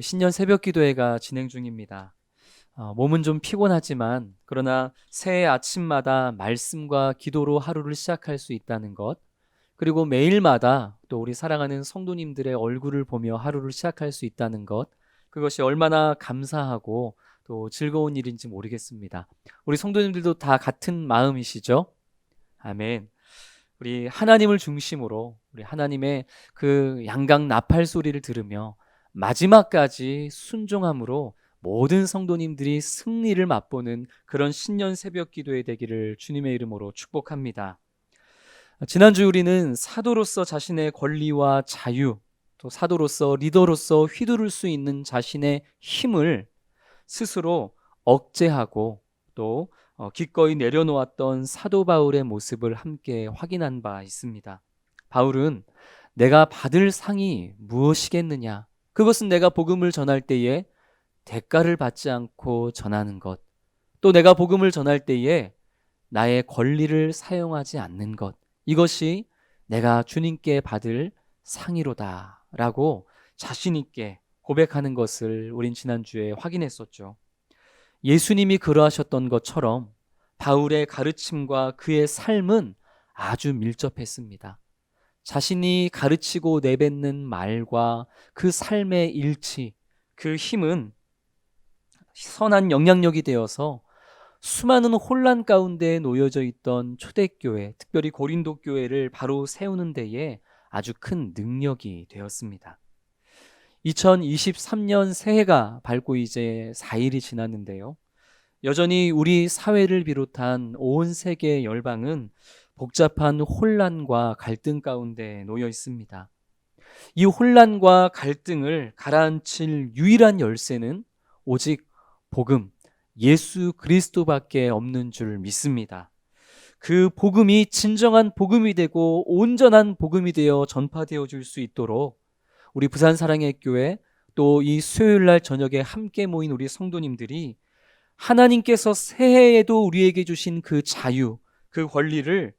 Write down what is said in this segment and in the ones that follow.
신년 새벽 기도회가 진행 중입니다. 어, 몸은 좀 피곤하지만 그러나 새해 아침마다 말씀과 기도로 하루를 시작할 수 있다는 것 그리고 매일마다 또 우리 사랑하는 성도님들의 얼굴을 보며 하루를 시작할 수 있다는 것 그것이 얼마나 감사하고 또 즐거운 일인지 모르겠습니다. 우리 성도님들도 다 같은 마음이시죠? 아멘. 우리 하나님을 중심으로 우리 하나님의 그 양강 나팔 소리를 들으며 마지막까지 순종함으로 모든 성도님들이 승리를 맛보는 그런 신년 새벽 기도회 되기를 주님의 이름으로 축복합니다. 지난주 우리는 사도로서 자신의 권리와 자유, 또 사도로서 리더로서 휘두를 수 있는 자신의 힘을 스스로 억제하고 또 어, 기꺼이 내려놓았던 사도 바울의 모습을 함께 확인한 바 있습니다. 바울은 내가 받을 상이 무엇이겠느냐? 그것은 내가 복음을 전할 때에 대가를 받지 않고 전하는 것. 또 내가 복음을 전할 때에 나의 권리를 사용하지 않는 것. 이것이 내가 주님께 받을 상이로다. 라고 자신있게 고백하는 것을 우린 지난주에 확인했었죠. 예수님이 그러하셨던 것처럼 바울의 가르침과 그의 삶은 아주 밀접했습니다. 자신이 가르치고 내뱉는 말과 그 삶의 일치, 그 힘은 선한 영향력이 되어서 수많은 혼란 가운데 놓여져 있던 초대교회, 특별히 고린도 교회를 바로 세우는 데에 아주 큰 능력이 되었습니다. 2023년 새해가 밝고 이제 4일이 지났는데요. 여전히 우리 사회를 비롯한 온 세계 열방은 복잡한 혼란과 갈등 가운데 놓여 있습니다. 이 혼란과 갈등을 가라앉힐 유일한 열쇠는 오직 복음, 예수 그리스도밖에 없는 줄 믿습니다. 그 복음이 진정한 복음이 되고 온전한 복음이 되어 전파되어 줄 수 있도록 우리 부산 사랑의 교회 또 이 수요일 날 저녁에 함께 모인 우리 성도님들이 하나님께서 새해에도 우리에게 주신 그 자유, 그 권리를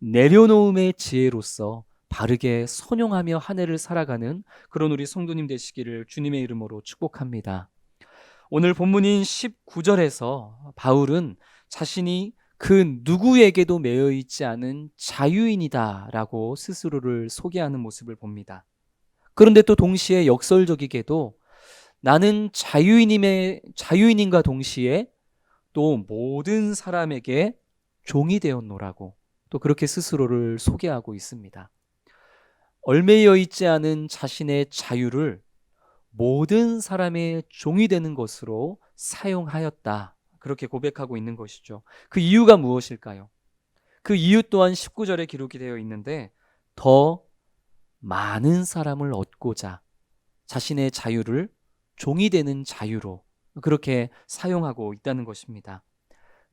내려놓음의 지혜로서 바르게 선용하며 한 해를 살아가는 그런 우리 성도님 되시기를 주님의 이름으로 축복합니다. 오늘 본문인 19절에서 바울은 자신이 그 누구에게도 매여 있지 않은 자유인이다라고 스스로를 소개하는 모습을 봅니다. 그런데 또 동시에 역설적이게도 나는 자유인임의 자유인인과 동시에 또 모든 사람에게 종이 되었노라고 또 그렇게 스스로를 소개하고 있습니다. 얼매여 있지 않은 자신의 자유를 모든 사람의 종이 되는 것으로 사용하였다. 그렇게 고백하고 있는 것이죠. 그 이유가 무엇일까요? 그 이유 또한 19절에 기록이 되어 있는데 더 많은 사람을 얻고자 자신의 자유를 종이 되는 자유로 그렇게 사용하고 있다는 것입니다.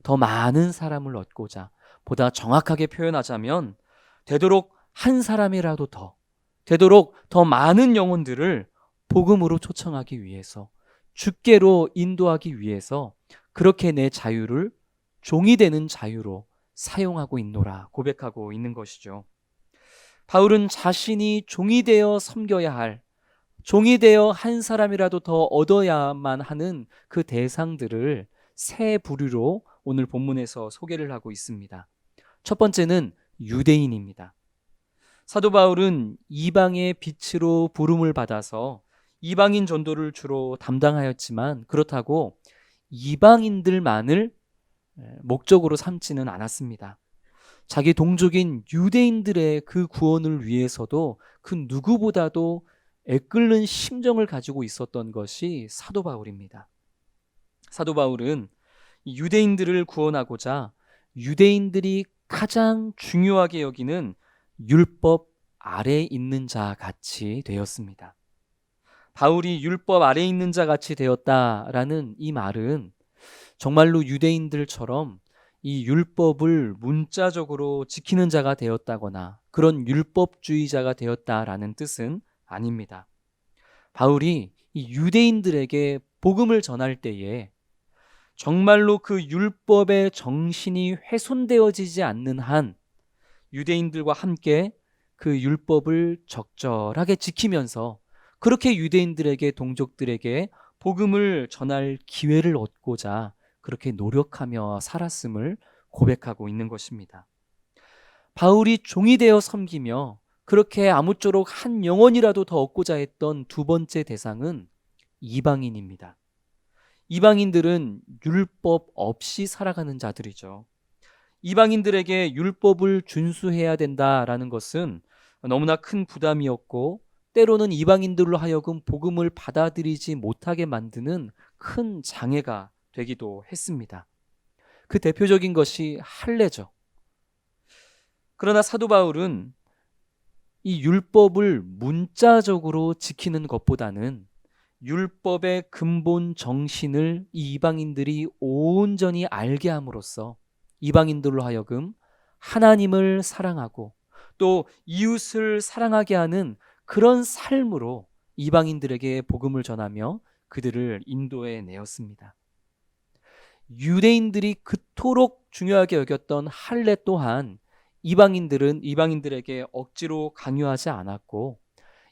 더 많은 사람을 얻고자 보다 정확하게 표현하자면 되도록 한 사람이라도 더 되도록 더 많은 영혼들을 복음으로 초청하기 위해서 주께로 인도하기 위해서 그렇게 내 자유를 종이 되는 자유로 사용하고 있노라 고백하고 있는 것이죠. 바울은 자신이 종이 되어 섬겨야 할 종이 되어 한 사람이라도 더 얻어야만 하는 그 대상들을 세 부류로 오늘 본문에서 소개를 하고 있습니다. 첫 번째는 유대인입니다. 사도 바울은 이방의 빛으로 부름을 받아서 이방인 전도를 주로 담당하였지만 그렇다고 이방인들만을 목적으로 삼지는 않았습니다. 자기 동족인 유대인들의 그 구원을 위해서도 그 누구보다도 애끓는 심정을 가지고 있었던 것이 사도 바울입니다. 사도 바울은 유대인들을 구원하고자 유대인들이 가장 중요하게 여기는 율법 아래 있는 자 같이 되었습니다. 바울이 율법 아래 있는 자 같이 되었다라는 이 말은 정말로 유대인들처럼 이 율법을 문자적으로 지키는 자가 되었다거나 그런 율법주의자가 되었다라는 뜻은 아닙니다. 바울이 이 유대인들에게 복음을 전할 때에 정말로 그 율법의 정신이 훼손되어지지 않는 한 유대인들과 함께 그 율법을 적절하게 지키면서 그렇게 유대인들에게 동족들에게 복음을 전할 기회를 얻고자 그렇게 노력하며 살았음을 고백하고 있는 것입니다. 바울이 종이 되어 섬기며 그렇게 아무쪼록 한 영혼이라도 더 얻고자 했던 두 번째 대상은 이방인입니다. 이방인들은 율법 없이 살아가는 자들이죠. 이방인들에게 율법을 준수해야 된다라는 것은 너무나 큰 부담이었고 때로는 이방인들로 하여금 복음을 받아들이지 못하게 만드는 큰 장애가 되기도 했습니다. 그 대표적인 것이 할례죠. 그러나 사도 바울은 이 율법을 문자적으로 지키는 것보다는 율법의 근본 정신을 이 이방인들이 온전히 알게 함으로써 이방인들로 하여금 하나님을 사랑하고 또 이웃을 사랑하게 하는 그런 삶으로 이방인들에게 복음을 전하며 그들을 인도해 내었습니다. 유대인들이 그토록 중요하게 여겼던 할례 또한 이방인들은 이방인들에게 억지로 강요하지 않았고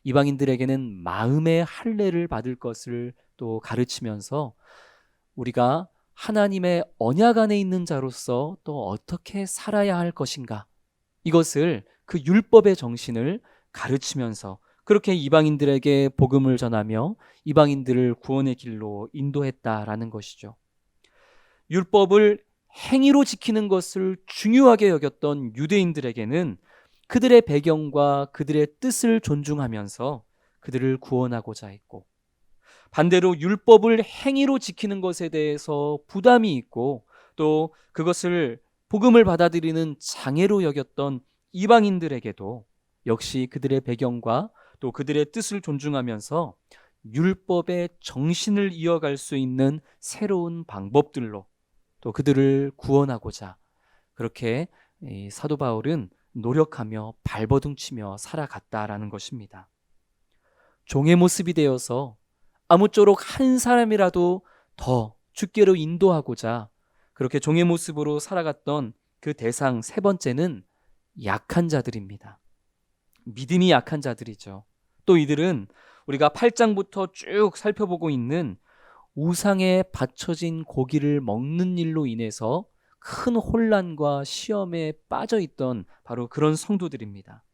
이방인들에게는 마음의 할례를 받을 것을 또 가르치면서 우리가 하나님의 언약 안에 있는 자로서 또 어떻게 살아야 할 것인가 이것을 그 율법의 정신을 가르치면서 그렇게 이방인들에게 복음을 전하며 이방인들을 구원의 길로 인도했다라는 것이죠. 율법을 행위로 지키는 것을 중요하게 여겼던 유대인들에게는 그들의 배경과 그들의 뜻을 존중하면서 그들을 구원하고자 했고 반대로 율법을 행위로 지키는 것에 대해서 부담이 있고 또 그것을 복음을 받아들이는 장애로 여겼던 이방인들에게도 역시 그들의 배경과 또 그들의 뜻을 존중하면서 율법의 정신을 이어갈 수 있는 새로운 방법들로 또 그들을 구원하고자 그렇게 사도 바울은 노력하며 발버둥 치며 살아갔다라는 것입니다. 종의 모습이 되어서 아무쪼록 한 사람이라도 더 주께로 인도하고자 그렇게 종의 모습으로 살아갔던 그 대상 세 번째는 약한 자들입니다. 믿음이 약한 자들이죠. 또 이들은 우리가 8장부터 쭉 살펴보고 있는 우상에 바쳐진 고기를 먹는 일로 인해서 큰 혼란과 시험에 빠져 있던 바로 그런 성도들입니다.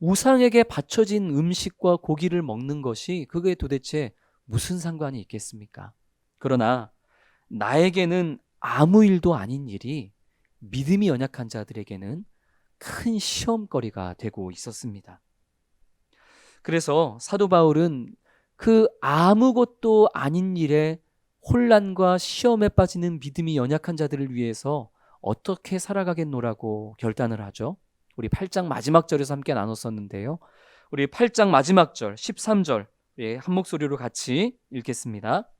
우상에게 바쳐진 음식과 고기를 먹는 것이 그게 도대체 무슨 상관이 있겠습니까? 그러나 나에게는 아무 일도 아닌 일이 믿음이 연약한 자들에게는 큰 시험거리가 되고 있었습니다. 그래서 사도 바울은 그 아무것도 아닌 일에 혼란과 시험에 빠지는 믿음이 연약한 자들을 위해서 어떻게 살아가겠노라고 결단을 하죠. 우리 8장 마지막 절에서 함께 나눴었는데요. 우리 8장 마지막 절 13절 예, 한 목소리로 같이 읽겠습니다.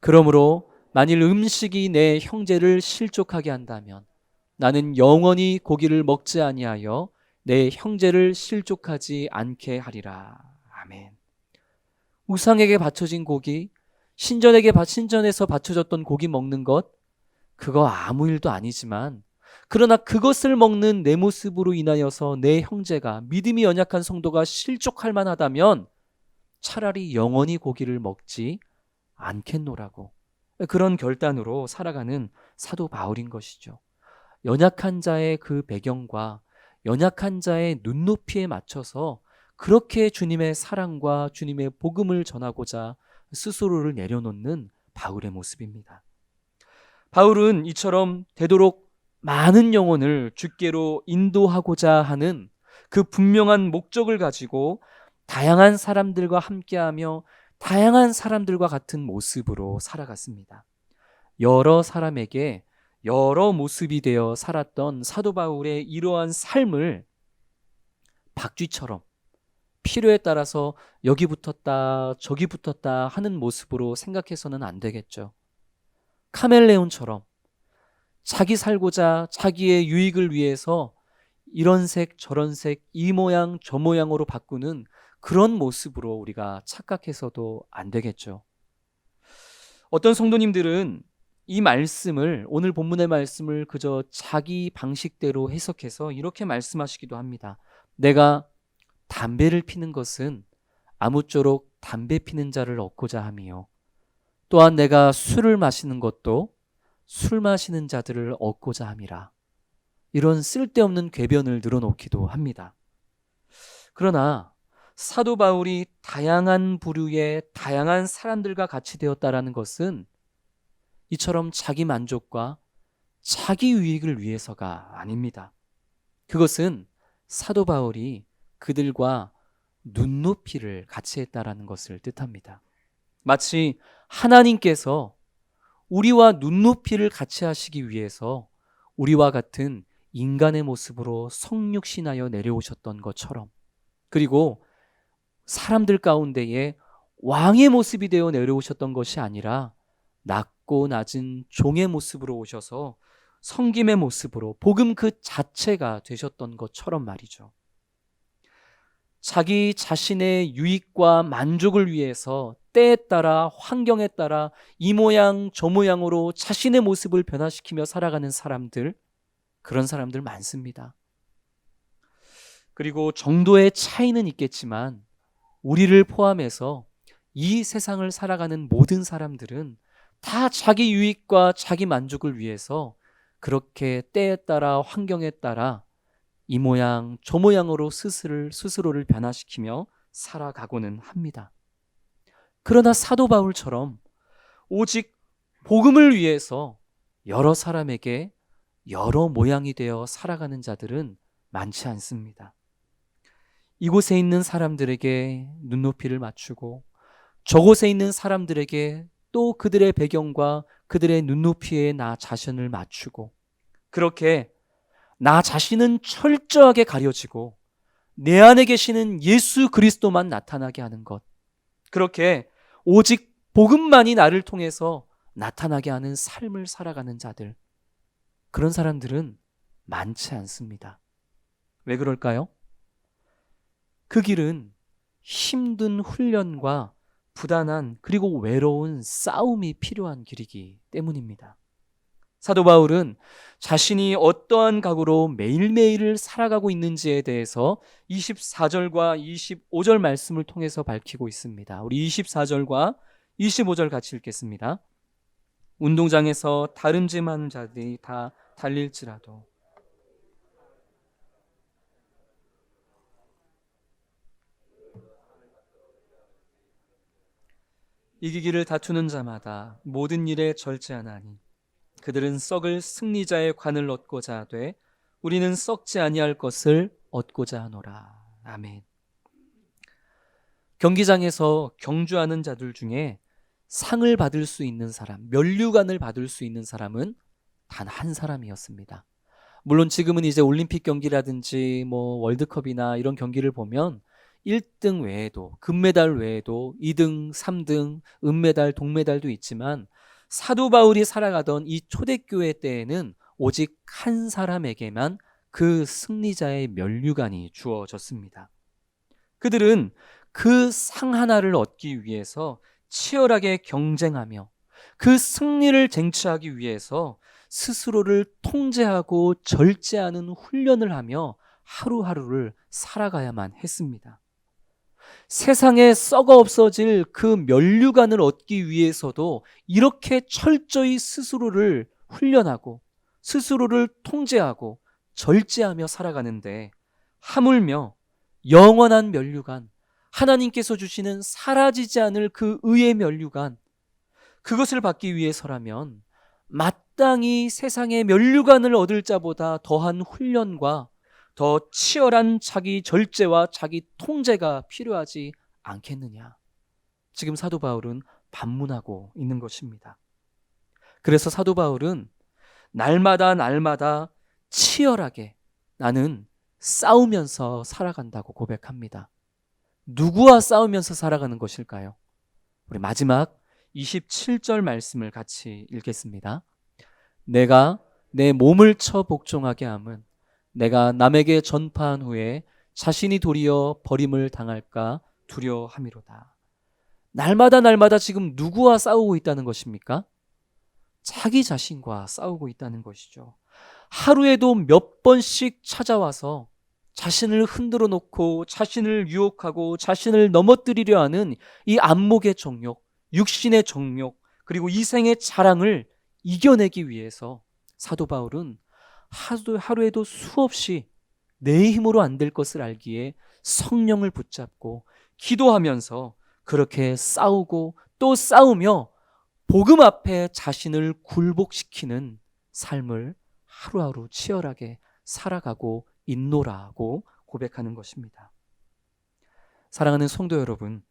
그러므로 만일 음식이 내 형제를 실족하게 한다면 나는 영원히 고기를 먹지 아니하여 내 형제를 실족하지 않게 하리라. 아멘. 우상에게 바쳐진 고기, 신전에게 신전에서 바쳐졌던 고기 먹는 것, 그거 아무 일도 아니지만 그러나 그것을 먹는 내 모습으로 인하여서 내 형제가 믿음이 연약한 성도가 실족할 만하다면 차라리 영원히 고기를 먹지 않겠노라고 그런 결단으로 살아가는 사도 바울인 것이죠. 연약한 자의 그 배경과 연약한 자의 눈높이에 맞춰서 그렇게 주님의 사랑과 주님의 복음을 전하고자 스스로를 내려놓는 바울의 모습입니다. 바울은 이처럼 되도록 많은 영혼을 주께로 인도하고자 하는 그 분명한 목적을 가지고 다양한 사람들과 함께하며 다양한 사람들과 같은 모습으로 살아갔습니다. 여러 사람에게 여러 모습이 되어 살았던 사도 바울의 이러한 삶을 박쥐처럼 필요에 따라서 여기 붙었다, 저기 붙었다 하는 모습으로 생각해서는 안 되겠죠. 카멜레온처럼 자기 살고자 자기의 유익을 위해서 이런 색, 저런 색, 이 모양, 저 모양으로 바꾸는 그런 모습으로 우리가 착각해서도 안 되겠죠. 어떤 성도님들은 이 말씀을 오늘 본문의 말씀을 그저 자기 방식대로 해석해서 이렇게 말씀하시기도 합니다. 내가 담배를 피는 것은 아무쪼록 담배 피는 자를 얻고자 함이요. 또한 내가 술을 마시는 것도 술 마시는 자들을 얻고자 함이라. 이런 쓸데없는 궤변을 늘어놓기도 합니다. 그러나 사도 바울이 다양한 부류의 다양한 사람들과 같이 되었다라는 것은 이처럼 자기 만족과 자기 유익을 위해서가 아닙니다. 그것은 사도 바울이 그들과 눈높이를 같이 했다라는 것을 뜻합니다. 마치 하나님께서 우리와 눈높이를 같이 하시기 위해서 우리와 같은 인간의 모습으로 성육신하여 내려오셨던 것처럼 그리고 사람들 가운데에 왕의 모습이 되어 내려오셨던 것이 아니라 낮고 낮은 종의 모습으로 오셔서 성김의 모습으로 복음 그 자체가 되셨던 것처럼 말이죠. 자기 자신의 유익과 만족을 위해서 때에 따라 환경에 따라 이 모양 저 모양으로 자신의 모습을 변화시키며 살아가는 사람들 그런 사람들 많습니다. 그리고 정도의 차이는 있겠지만 우리를 포함해서 이 세상을 살아가는 모든 사람들은 다 자기 유익과 자기 만족을 위해서 그렇게 때에 따라 환경에 따라 이 모양 저 모양으로 스스를 스스로를 변화시키며 살아가고는 합니다. 그러나 사도 바울처럼 오직 복음을 위해서 여러 사람에게 여러 모양이 되어 살아가는 자들은 많지 않습니다. 이곳에 있는 사람들에게 눈높이를 맞추고 저곳에 있는 사람들에게 또 그들의 배경과 그들의 눈높이에 나 자신을 맞추고 그렇게 나 자신은 철저하게 가려지고 내 안에 계시는 예수 그리스도만 나타나게 하는 것. 그렇게 오직 복음만이 나를 통해서 나타나게 하는 삶을 살아가는 자들. 그런 사람들은 많지 않습니다. 왜 그럴까요? 그 길은 힘든 훈련과 부단한 그리고 외로운 싸움이 필요한 길이기 때문입니다. 사도 바울은 자신이 어떠한 각오로 매일매일을 살아가고 있는지에 대해서 24절과 25절 말씀을 통해서 밝히고 있습니다. 우리 24절과 25절 같이 읽겠습니다. 운동장에서 다름질하는 자들이 다 달릴지라도 이기기를 다투는 자마다 모든 일에 절제하나니 그들은 썩을 승리자의 관을 얻고자 하되 우리는 썩지 아니할 것을 얻고자 하노라. 아멘. 경기장에서 경주하는 자들 중에 상을 받을 수 있는 사람, 면류관을 받을 수 있는 사람은 단 한 사람이었습니다. 물론 지금은 이제 올림픽 경기라든지 뭐 월드컵이나 이런 경기를 보면 1등 외에도 금메달 외에도 2등, 3등, 은메달, 동메달도 있지만 사도 바울이 살아가던 이 초대교회 때에는 오직 한 사람에게만 그 승리자의 면류관이 주어졌습니다. 그들은 그 상 하나를 얻기 위해서 치열하게 경쟁하며 그 승리를 쟁취하기 위해서 스스로를 통제하고 절제하는 훈련을 하며 하루하루를 살아가야만 했습니다. 세상에 썩어 없어질 그 면류관을 얻기 위해서도 이렇게 철저히 스스로를 훈련하고 스스로를 통제하고 절제하며 살아가는데 하물며 영원한 면류관, 하나님께서 주시는 사라지지 않을 그 의의 면류관, 그것을 받기 위해서라면 마땅히 세상의 면류관을 얻을 자보다 더한 훈련과 더 치열한 자기 절제와 자기 통제가 필요하지 않겠느냐. 지금 사도 바울은 반문하고 있는 것입니다. 그래서 사도 바울은 날마다 날마다 치열하게 나는 싸우면서 살아간다고 고백합니다. 누구와 싸우면서 살아가는 것일까요? 우리 마지막 27절 말씀을 같이 읽겠습니다. 내가 내 몸을 쳐 복종하게 함은 내가 남에게 전파한 후에 자신이 도리어 버림을 당할까 두려함이로다. 날마다 날마다 지금 누구와 싸우고 있다는 것입니까? 자기 자신과 싸우고 있다는 것이죠. 하루에도 몇 번씩 찾아와서 자신을 흔들어 놓고 자신을 유혹하고 자신을 넘어뜨리려 하는 이 안목의 정욕, 육신의 정욕, 그리고 이생의 자랑을 이겨내기 위해서 사도 바울은 하루, 하루에도 수없이 내 힘으로 안 될 것을 알기에 성령을 붙잡고 기도하면서 그렇게 싸우고 또 싸우며 복음 앞에 자신을 굴복시키는 삶을 하루하루 치열하게 살아가고 있노라고 고백하는 것입니다. 사랑하는 성도 여러분,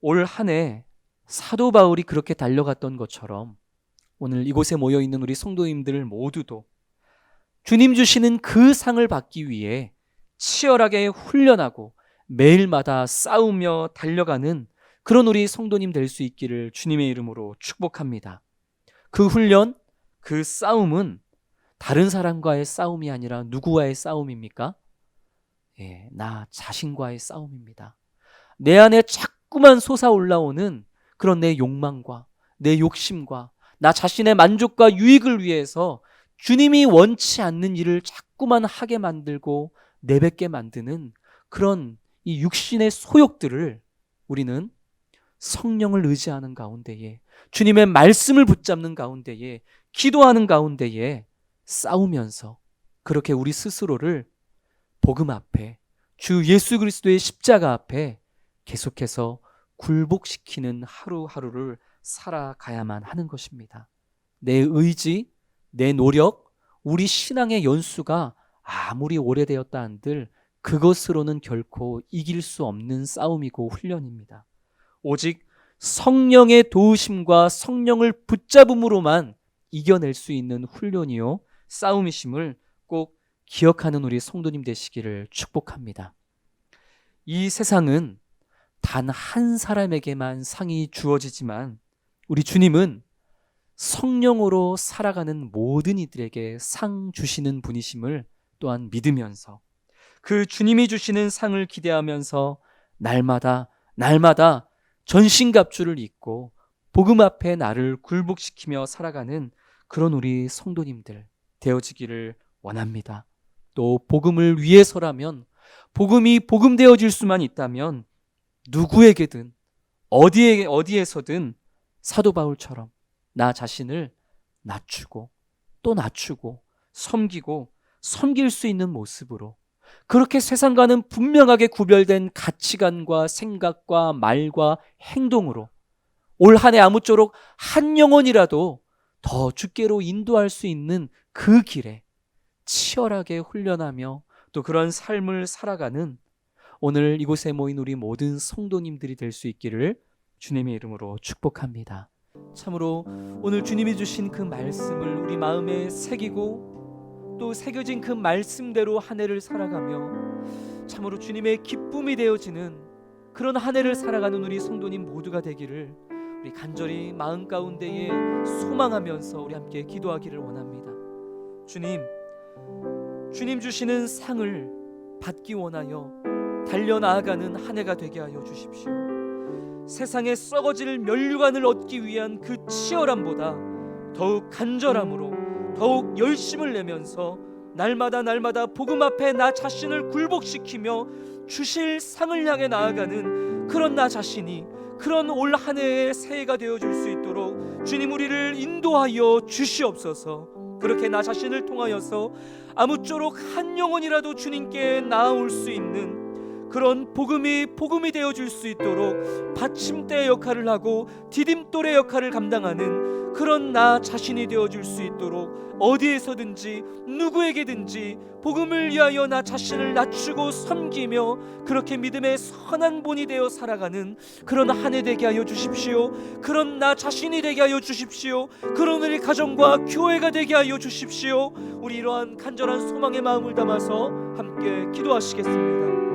올 한 해 사도 바울이 그렇게 달려갔던 것처럼 오늘 이곳에 모여 있는 우리 성도님들 모두도 주님 주시는 그 상을 받기 위해 치열하게 훈련하고 매일마다 싸우며 달려가는 그런 우리 성도님 될 수 있기를 주님의 이름으로 축복합니다. 그 훈련, 그 싸움은 다른 사람과의 싸움이 아니라 누구와의 싸움입니까? 예, 나 자신과의 싸움입니다. 내 안에 자꾸만 솟아 올라오는 그런 내 욕망과 내 욕심과 나 자신의 만족과 유익을 위해서 주님이 원치 않는 일을 자꾸만 하게 만들고 내뱉게 만드는 그런 이 육신의 소욕들을 우리는 성령을 의지하는 가운데에 주님의 말씀을 붙잡는 가운데에 기도하는 가운데에 싸우면서 그렇게 우리 스스로를 복음 앞에 주 예수 그리스도의 십자가 앞에 계속해서 굴복시키는 하루하루를 살아가야만 하는 것입니다. 내 의지, 내 노력, 우리 신앙의 연수가 아무리 오래되었다 한들 그것으로는 결코 이길 수 없는 싸움이고 훈련입니다. 오직 성령의 도우심과 성령을 붙잡음으로만 이겨낼 수 있는 훈련이요 싸움이심을 꼭 기억하는 우리 성도님 되시기를 축복합니다. 이 세상은 단 한 사람에게만 상이 주어지지만 우리 주님은 성령으로 살아가는 모든 이들에게 상 주시는 분이심을 또한 믿으면서 그 주님이 주시는 상을 기대하면서 날마다 날마다 전신갑주를 입고 복음 앞에 나를 굴복시키며 살아가는 그런 우리 성도님들 되어지기를 원합니다. 또 복음을 위해서라면 복음이 복음 되어질 수만 있다면 누구에게든 어디에 어디에서든 사도 바울처럼 나 자신을 낮추고 또 낮추고 섬기고 섬길 수 있는 모습으로 그렇게 세상과는 분명하게 구별된 가치관과 생각과 말과 행동으로 올 한 해 아무쪼록 한 영혼이라도 더 주께로 인도할 수 있는 그 길에 치열하게 훈련하며 또 그런 삶을 살아가는 오늘 이곳에 모인 우리 모든 성도님들이 될 수 있기를 주님의 이름으로 축복합니다. 참으로 오늘 주님이 주신 그 말씀을 우리 마음에 새기고 또 새겨진 그 말씀대로 한 해를 살아가며 참으로 주님의 기쁨이 되어지는 그런 한 해를 살아가는 우리 성도님 모두가 되기를 우리 간절히 마음 가운데에 소망하면서 우리 함께 기도하기를 원합니다. 주님, 주님 주시는 상을 받기 원하여 달려 나아가는 한 해가 되게 하여 주십시오. 세상에 썩어질 면류관을 얻기 위한 그 치열함보다 더욱 간절함으로 더욱 열심을 내면서 날마다 날마다 복음 앞에 나 자신을 굴복시키며 주실 상을 향해 나아가는 그런 나 자신이 그런 올 한 해의 새해가 되어 줄 수 있도록 주님 우리를 인도하여 주시옵소서. 그렇게 나 자신을 통하여서 아무쪼록 한 영혼이라도 주님께 나아올 수 있는 그런 복음이 복음이 되어 줄 수 있도록 받침대 역할을 하고 디딤돌의 역할을 감당하는 그런 나 자신이 되어 줄 수 있도록 어디에서든지 누구에게든지 복음을 위하여 나 자신을 낮추고 섬기며 그렇게 믿음의 선한 본이 되어 살아가는 그런 한 해 되게 하여 주십시오. 그런 나 자신이 되게 하여 주십시오. 그런 우리 가정과 교회가 되게 하여 주십시오. 우리 이러한 간절한 소망의 마음을 담아서 함께 기도하시겠습니다.